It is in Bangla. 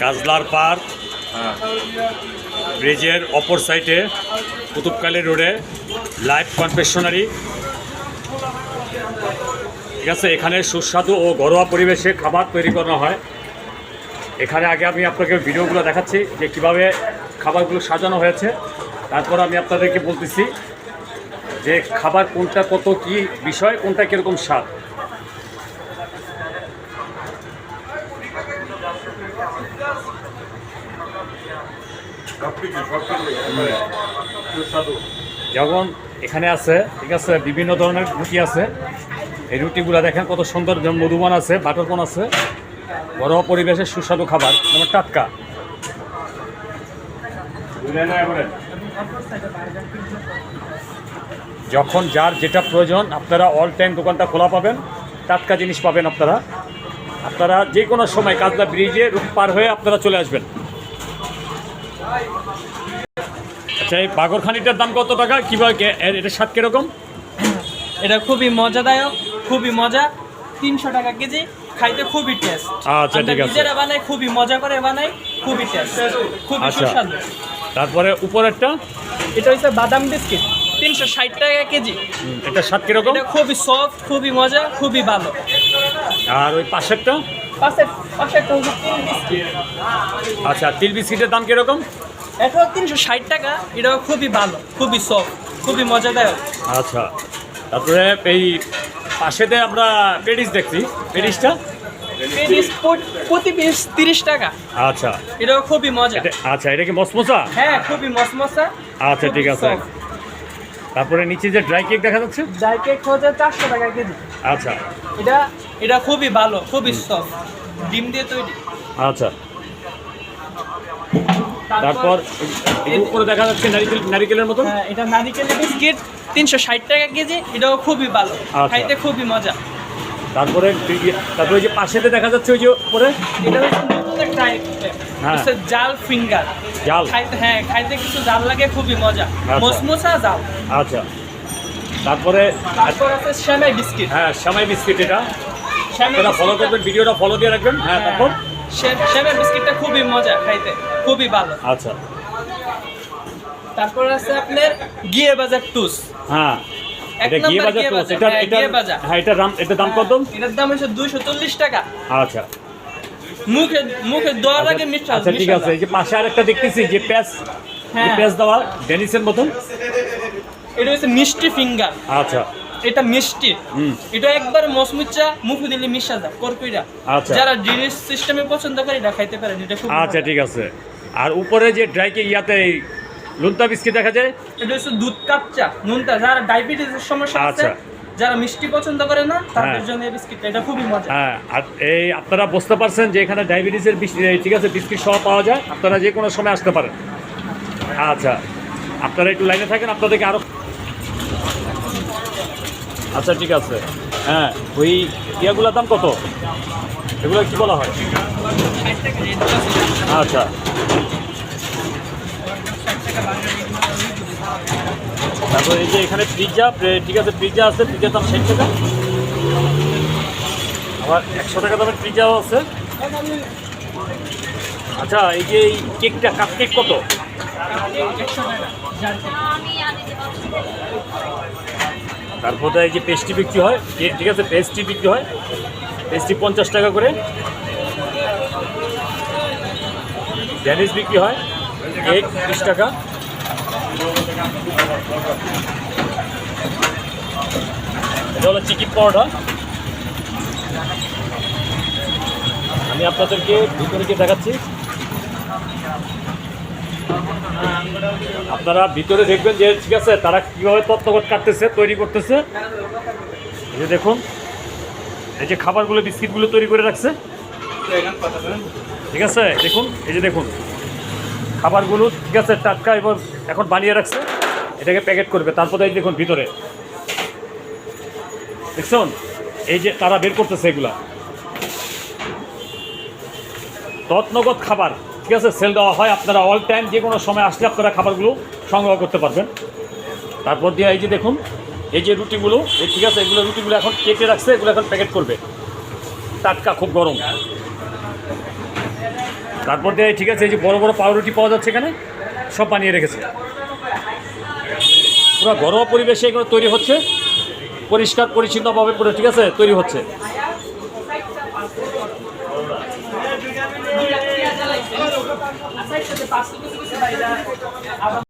কাজলার পার হ্যাঁ ব্রিজের অপর সাইডে কুতুবকালী রোডে লাইভ কনফেকশনারি ঠিক আছে, এখানে সুস্বাদু ও ঘরোয়া পরিবেশে খাবার তৈরি করা হয়। এখানে আগে আমি আপনাকে ভিডিওগুলো দেখাচ্ছি, যে কীভাবে খাবারগুলো সাজানো হয়েছে। তারপর আমি আপনাদেরকে বলতেছি যে খাবার কোনটা কত, কি বিষয়, কোনটা কীরকম স্বাদ সব কিছু সব কিছু একবারে সুস্বাদু যেমন এখানে আছে। ঠিক আছে বিভিন্ন ধরনের রুটি আছে। এই রুটিগুলো দেখেন কত সুন্দর যেমন মধুবন আছে বাটারপন আছে। ঘরোয়া পরিবেশের সুস্বাদু খাবার যেমন টাটকা? যখন যার যেটা প্রয়োজন আপনারা অল টাইম দোকানটা খোলা পাবেন। টাটকা জিনিস পাবেন আপনারা। আপনারা যে কোনো সময় কাজলা ব্রিজে রুট পার হয়ে আপনারা চলে আসবেন। আচ্ছা এই বাগরখানিটার দাম কত টাকা? কীভাবে কে- এর- এটার স্বাদ কীরকম? এটা খুবই মজাদায়ক খুবই মজা। তিনশো টাকা কেজি খাইতে খুবই টেস্ট আচ্ছা, ঠিক আছে। নিজেরা বানাই খুবই মজা করে বানাই খুবই টেস্ট খুবই আচ্ছা। সুস্বাদু। তারপরে উপরেরটা? এটা হচ্ছে বাদাম বিস্কিট তিনশো ষাট টাকা কেজি। এটার স্বাদ কীরকম? এটা খুবই সফট খুবই মজা খুবই ভালো। আর ওই পাশেরটা? আচ্ছা তিল বিস্কিটের দাম কীরকম? এটাও তিনশো ষাট টাকা এটাও খুবই ভালো খুবই সফট খুবই মজাদায়ক। আচ্ছা তারপরে এই পাশেতে আমরা পেডিস দেখছি পেডিসটা পিস প্রতি পিস তিরিশ টাকা। আচ্ছা। এটাও খুবই মজা। এটা আচ্ছা এটা কি মসমসা? হ্যাঁ খুবই মসমসা আচ্ছা ঠিক আছে। তারপরে নিচে যে ড্রাই কেক দেখা যাচ্ছে? ড্রাই কেক হচ্ছে চারশো টাকা কেজি। আচ্ছা। এটা এটা খুবই ভালো খুবই সফট ডিম দিয়ে তৈরি। আচ্ছা। তারপর উপরে দেখা যাচ্ছে নারিকেল নারিকেলের মতো হ্যাঁ এটা নারিকেলের বিস্কিট তিনশো ষাট টাকা কেজি এটাও খুবই ভালো। আচ্ছা। খাইতে খুবই মজা। তারপরে তারপরে ওই যে পাশেতে দেখা যাচ্ছে ওই যে উপরে? এটা হচ্ছে নতুন একটা। হ্যাঁ। জাল ফিঙ্গার। জাল? খাইতে হ্যাঁ খাইতে কিছু জাল লাগে খুবই মজা। আচ্ছা। মসমসা জাল। আচ্ছা। তারপরে তারপর আছে শ্যামাই বিস্কিট। হ্যাঁ শ্যামাই বিস্কিট এটা। শ্যামাই ফলো করবেন ভিডিওটা ফলো দিয়ে রাখবেন। হ্যাঁ তারপর? শ্যামাই বিস্কিটটা খুবই মজা খাইতে খুবই ভালো। আচ্ছা। তারপর আছে আপনার গিয়ে বাজার টুস। হ্যাঁ। এটা গিয়ে বাজার এটা হ্যাঁ, এটা। হ্যাঁ দাম কত? এটার দাম হচ্ছে দুইশো চল্লিশ টাকা। আচ্ছা। মুখে মুখে দেওয়ার আগে মিষ্টি আচ্ছা ঠিক আছে এই যে পাশে আরেকটা দেখতেছি যে প্যাস হ্যাঁ। প্যাস দেওয়া ডেনিসের মতন? এটা হচ্ছে মিষ্টি ফিঙ্গার। আচ্ছা। এটা মিষ্টি। এটা একবার মসমুচা মুখে দিলে মিশা যায় করকুইরা। আচ্ছা। যারা সিস্টেমে পছন্দ করে এটা খাইতে পারেন এটা খুব আচ্ছা ঠিক আছে। আর উপরে যে ড্রাই কে ইয়াতে লুন্তা বিস্কিট দেখা যায়? এটা হচ্ছে দুধ কাপচা নুনটা যারা ডায়াবেটিসের সমস্যা আছে আচ্ছা। যারা মিষ্টি পছন্দ করে না তাদের হ্যাঁ। জন্য এই বিস্কিটটা এটা খুবই মজা হ্যাঁ আর এই আপনারা বুঝতে পারছেন যে এখানে ডায়াবেটিসের ঠিক আছে বিস্কিট সহ পাওয়া যায় আপনারা যে কোনো সময় আসতে পারেন। আচ্ছা আপনারা একটু লাইনে থাকেন আপনাদেরকে আরও আচ্ছা ঠিক আছে। হ্যাঁ ওই ইয়াগুলোর দাম কত? এগুলো কি বলা হয়? আচ্ছা। তারপর এই যে এখানে পিৎজা ঠিক আছে পিৎজা আছে পিৎজার দাম ষাট টাকা। আবার একশো টাকা দামের পিৎজাও আছে। আচ্ছা এই যে এই কেকটা কাপ কেক কত। তারপরে এই যে পেস্ট্রি বিক্রি হয় ঠিক আছে পেস্ট্রি বিক্রি হয়। পেস্ট্রি পঞ্চাশ টাকা করে। ড্যানিশ বিক্রি হয় কেক তিরিশ টাকা। এটা হলো চিকেন পরোটা। আমি আপনাদেরকে ভিতরে গিয়ে দেখাচ্ছি। আপনারা ভিতরে দেখবেন যে, ঠিক আছে, তারা কীভাবে তত্ত্বগত কাটতেছে, তৈরি করতেছে। এই যে দেখুন, এই যে খাবারগুলো, বিস্কিটগুলো তৈরি করে রাখছে। ঠিক আছে, দেখুন, এই যে দেখুন। খাবারগুলো ঠিক আছে, টাটকা এবং এখন বানিয়ে রাখছে। এটাকে প্যাকেট করবে। তারপরে এই দেখুন, ভিতরে। দেখছেন? এই যে তারা বের করতেছে এগুলা। তৎনগত খাবার, ঠিক আছে সেল দেওয়া হয় আপনারা অল টাইম যে কোনো সময় আসলে আপনারা খাবারগুলো সংগ্রহ করতে পারবেন। তারপর দিয়ে এই যে দেখুন, এই যে রুটিগুলো ঠিক আছে, এগুলো রুটিগুলো এখন কেটে রাখছে, এগুলো এখন প্যাকেট করবে। টাটকা খুব গরম। তারপর দিয়ে ঠিক আছে, এই যে বড় বড় পাউরুটি পাওয়া যাচ্ছে এখানে, সব বানিয়ে রেখেছে। পুরো ঘরোয়া পরিবেশে এগুলো তৈরি হচ্ছে, পরিষ্কার, পরিচ্ছন্নভাবে পুরো ঠিক আছে, তৈরি হচ্ছে।